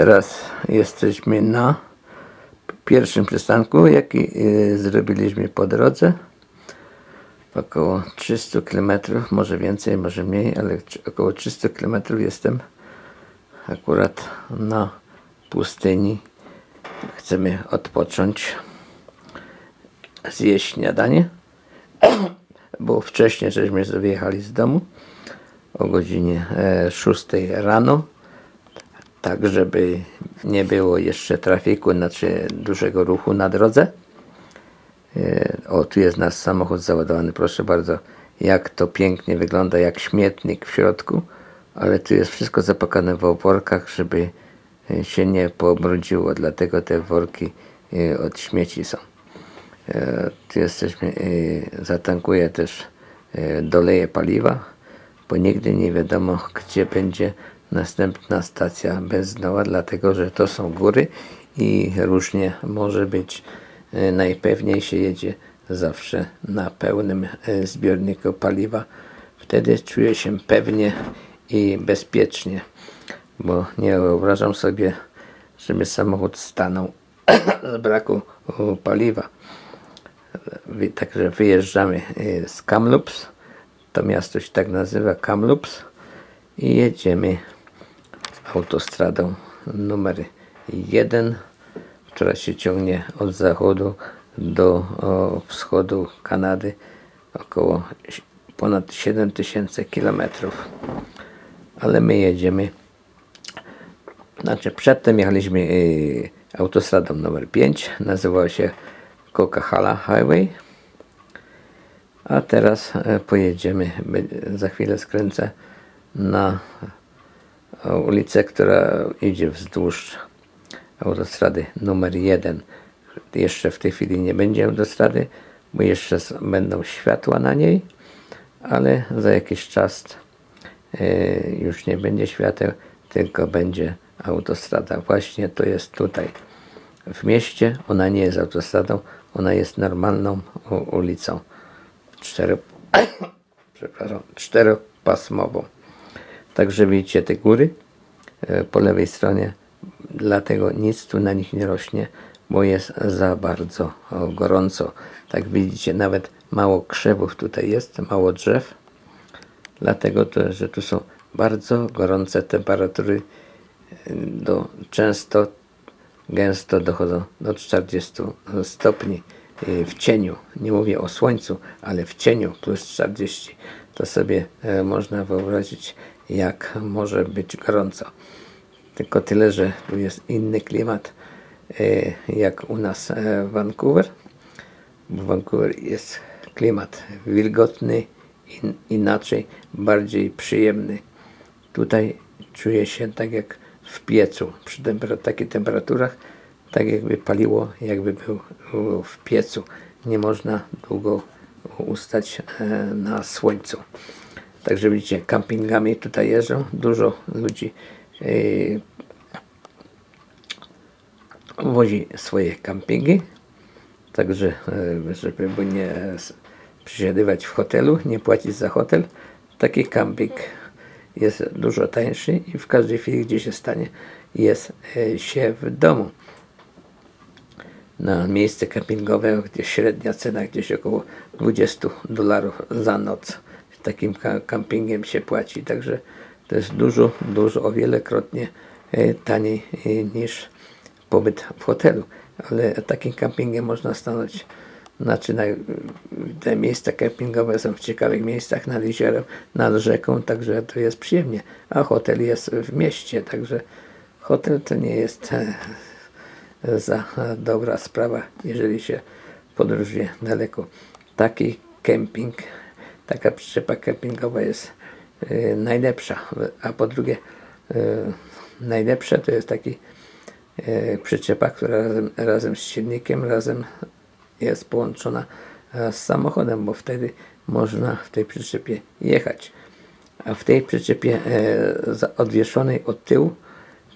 Teraz jesteśmy na pierwszym przystanku, jaki y, zrobiliśmy po drodze. Około 300 km, może więcej, może mniej, ale około 300 km jestem akurat na pustyni. Chcemy odpocząć, zjeść śniadanie, bo wcześniej żeśmy wyjechali z domu o godzinie e, 6 rano tak żeby nie było jeszcze trafiku, znaczy dużego ruchu na drodze. E, O, tu jest nasz samochód załadowany, proszę bardzo, jak to pięknie wygląda, jak śmietnik w środku, ale tu jest wszystko zapakane w workach, żeby e, się nie pobrudziło, dlatego te worki e, od śmieci są. Tu jesteśmy, zatankuję też, doleję paliwa, bo nigdy nie wiadomo, gdzie będzie następna stacja benzynowa, dlatego że to są góry i różnie może być. E, Najpewniej się jedzie zawsze na pełnym e, zbiorniku paliwa. Wtedy czuję się pewnie i bezpiecznie, bo nie wyobrażam sobie, żeby samochód stanął z braku paliwa. Także wyjeżdżamy e, z Kamloops, to miasto się tak nazywa Kamloops i jedziemy autostradą numer 1, która się ciągnie od zachodu do wschodu Kanady około ponad 7000 km. Ale my jedziemy znaczy przedtem jechaliśmy y, autostradą numer 5, nazywała się Coca-Cola Highway. A teraz e, pojedziemy, za chwilę skręcę na ulicę, która idzie wzdłuż autostrady numer 1. Jeszcze w tej chwili nie będzie autostrady, bo jeszcze będą światła na niej, ale za jakiś czas e, już nie będzie świateł, tylko będzie autostrada. Właśnie to jest tutaj w mieście. Ona nie jest autostradą, ona jest normalną ulicą. Cztero, przepraszam, czteropasmową. Także widzicie te góry e, po lewej stronie, dlatego nic tu na nich nie rośnie, bo jest za bardzo gorąco. Tak widzicie, nawet mało krzewów tutaj jest, mało drzew, dlatego to, że tu są bardzo gorące temperatury, e, do, często gęsto dochodzą do 40 stopni y, w cieniu. Nie mówię o słońcu, ale w cieniu plus 40. To sobie e, można wyobrazić, jak może być gorąco. Tylko tyle, że tu jest inny klimat e, jak u nas e, w Vancouver. W Vancouver jest klimat wilgotny, in, inaczej, bardziej przyjemny. Tutaj czuję się tak jak w piecu, przy tempera- takich temperaturach, tak jakby paliło, jakby był w piecu. Nie można długo ustać e, na słońcu. Także widzicie, kampingami tutaj jeżdżą, dużo ludzi e, wozi swoje kampingi, także e, żeby by nie przesiadywać w hotelu, nie płacić za hotel, taki kamping jest dużo tańszy i w każdej chwili, gdzie się stanie, jest się w domu. Na miejsce kampingowe, gdzie średnia cena gdzieś około 20 dolarów za noc. Takim ka- kampingiem się płaci, także to jest dużo, dużo, o wielokrotnie e, taniej e, niż pobyt w hotelu. Ale takim kampingiem można stanąć znaczy na, te miejsca kempingowe są w ciekawych miejscach nad jeziorem, nad rzeką, także to jest przyjemnie. A hotel jest w mieście, także hotel to nie jest e, za dobra sprawa, jeżeli się podróżuje daleko. Taki kemping, taka przyczepa kempingowa jest e, najlepsza. A po drugie, e, najlepsze to jest taki e, przyczepa, która razem, razem z silnikiem, razem jest połączona e, z samochodem, bo wtedy można w tej przyczepie jechać. A w tej przyczepie e, odwieszonej od tyłu,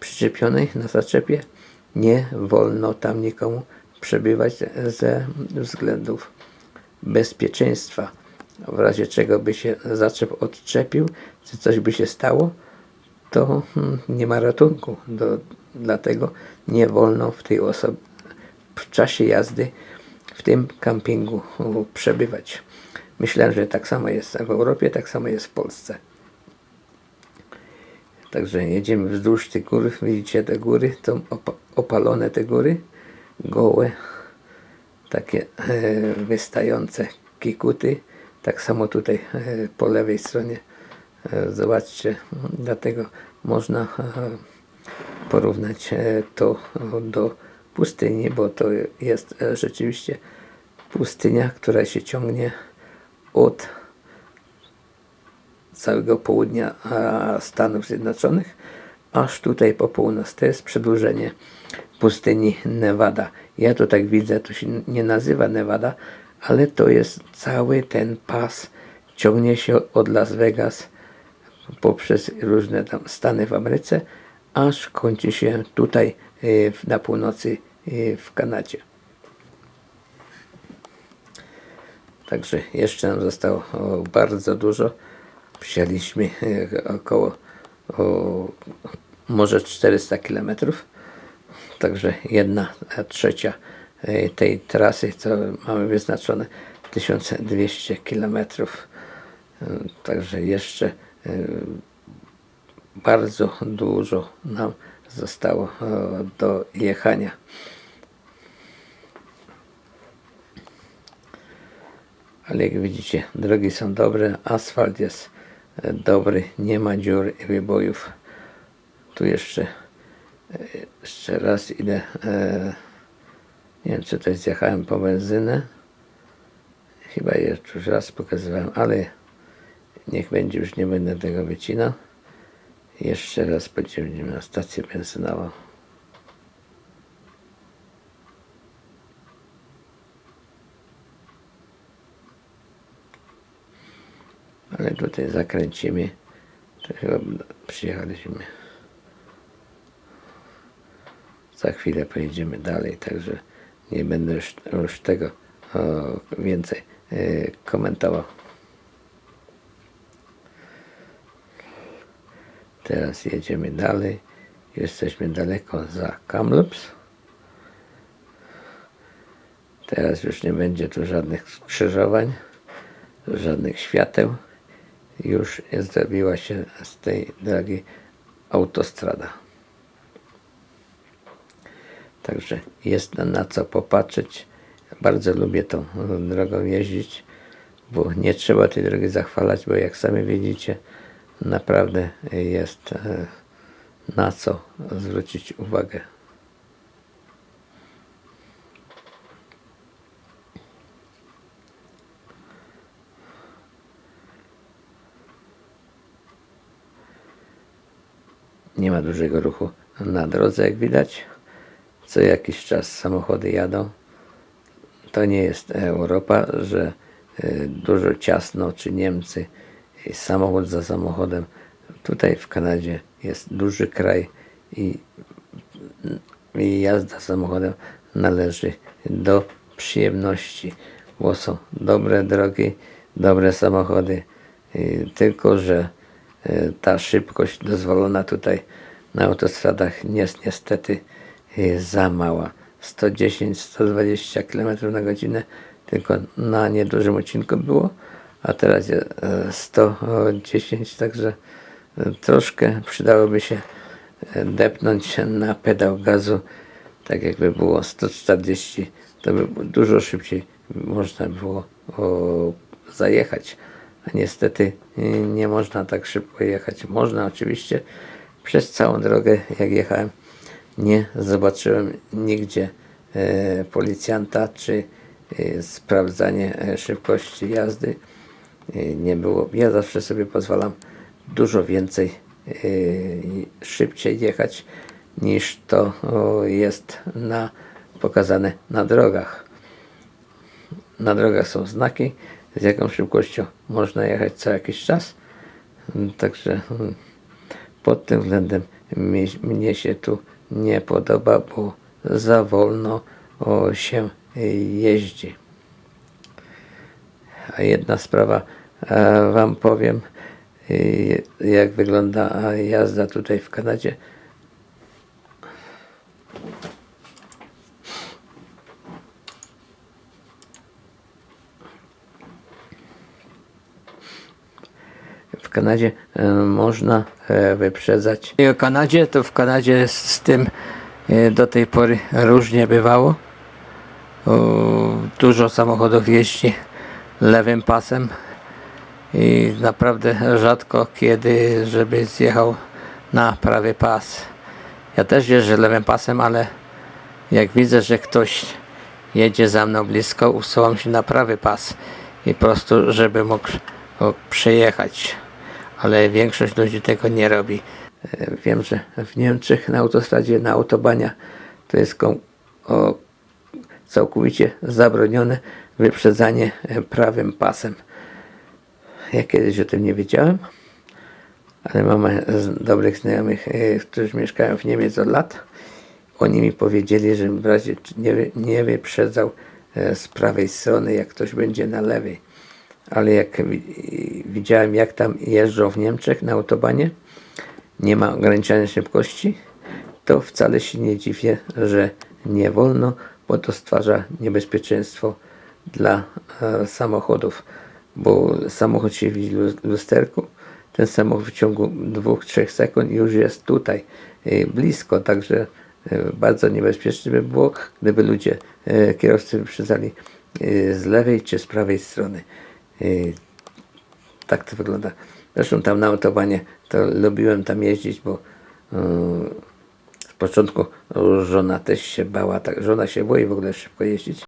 przyczepionej na zaczepie, nie wolno tam nikomu przebywać ze względów bezpieczeństwa. W razie czego by się zaczep odczepił, czy coś by się stało, to hmm, nie ma ratunku. Do, dlatego nie wolno w tej oso- w czasie jazdy w tym kampingu przebywać. Myślę, że tak samo jest w Europie, tak samo jest w Polsce. Także jedziemy wzdłuż tych gór, widzicie te góry, to opa- opalone te góry, gołe, takie e, wystające kikuty. Tak samo tutaj e, po lewej stronie, e, zobaczcie, dlatego można e, porównać e, to do pustyni, bo to jest e, rzeczywiście pustynia, która się ciągnie od całego południa Stanów Zjednoczonych, aż tutaj po północ. To jest przedłużenie pustyni Nevada. Ja to tak widzę, to się nie nazywa Nevada, ale to jest cały ten pas, ciągnie się od Las Vegas poprzez różne tam stany w Ameryce, aż kończy się tutaj w- na północy y, w Kanadzie. Także jeszcze nam zostało bardzo dużo. E, około o, może 400 km. Także jedna trzecia e, tej trasy, co mamy wyznaczone 1200 km. Także jeszcze e, bardzo dużo nam zostało e, do jechania. Ale jak widzicie, drogi są dobre, asfalt jest dobry, nie ma dziur i wybojów. Tu jeszcze, e, jeszcze raz idę, e, nie wiem czy to zjechałem po benzynę. Chyba już raz pokazywałem, ale niech będzie, już nie będę tego wycinał. Jeszcze raz podzielimy na stację benzynową. Ale tutaj zakręcimy. Chyba przyjechaliśmy. Za chwilę pojedziemy dalej, także nie będę już, już tego o, więcej e, komentował. Teraz jedziemy dalej. Jesteśmy daleko za Kamloops. Teraz już nie będzie tu żadnych skrzyżowań, żadnych świateł. Już zrobiła się z tej drogi autostrada. Także jest na, co popatrzeć. Bardzo lubię tą drogą jeździć, bo nie trzeba tej drogi zachwalać, bo jak sami widzicie, naprawdę jest e, na co zwrócić uwagę. Nie ma dużego ruchu na drodze, jak widać. Co jakiś czas samochody jadą. To nie jest Europa, że y, dużo ciasno, czy Niemcy, samochód za samochodem. Tutaj w Kanadzie jest duży kraj i, i jazda samochodem należy do przyjemności, bo są dobre drogi, dobre samochody, y, tylko że ta szybkość dozwolona tutaj na autostradach jest niestety y, za mała. 110-120 km na godzinę tylko na niedużym odcinku było, a teraz jest e, 110, także e, troszkę przydałoby się e, depnąć na pedał gazu, tak jakby było 140, to by dużo szybciej można było zajechać. Niestety y, nie można tak szybko jechać. Można oczywiście przez całą drogę, jak jechałem, nie zobaczyłem nigdzie e, policjanta czy e, sprawdzanie e, szybkości jazdy. Nie było. Ja zawsze sobie pozwalam dużo więcej szybciej jechać niż to jest na, pokazane na drogach. Na drogach są znaki, z jaką szybkością można jechać co jakiś czas. Mm, Także mm, pod tym względem mi, mnie się tu nie podoba, bo za wolno się jeździ. A jedna sprawa e, Wam powiem, y, jak wygląda e, jazda tutaj w Kanadzie. Kanadzie e, można e, wyprzedzać. I o Kanadzie, to w Kanadzie z, tym e, do tej pory różnie bywało. Dużo samochodów jeździ lewym pasem i naprawdę rzadko kiedy, żeby zjechał na prawy pas. Ja też jeżdżę lewym pasem, ale jak widzę, że ktoś jedzie za mną blisko, usuwam się na prawy pas i po prostu, żeby mógł przejechać. Ale większość ludzi tego nie robi. E, Wiem, że w Niemczech na autostradzie, na autobania to jest o, całkowicie zabronione wyprzedzanie e, prawym pasem. Ja kiedyś o tym nie wiedziałem, ale mam z- dobrych znajomych, e, którzy mieszkają w Niemiec od lat. Oni mi powiedzieli, że w razie nie, nie wyprzedzał z prawej strony, jak ktoś będzie na lewej. Ale jak wi- widziałem, jak tam jeżdżą w Niemczech na autobanie, nie ma ograniczania szybkości, to wcale się nie dziwię, że nie wolno, bo to stwarza niebezpieczeństwo dla e, samochodów. Bo samochód się widzi w lu- lusterku, ten samochód w ciągu 2-3 sekund już jest tutaj e, blisko, także e, bardzo niebezpieczne by było, gdyby ludzie, e, kierowcy wyprzedzali e, z lewej czy z prawej strony. E, tak to wygląda. Zresztą tam na autobanie to lubiłem tam jeździć, bo z początku żona też się bała, tak, żona się boi w ogóle szybko jeździć.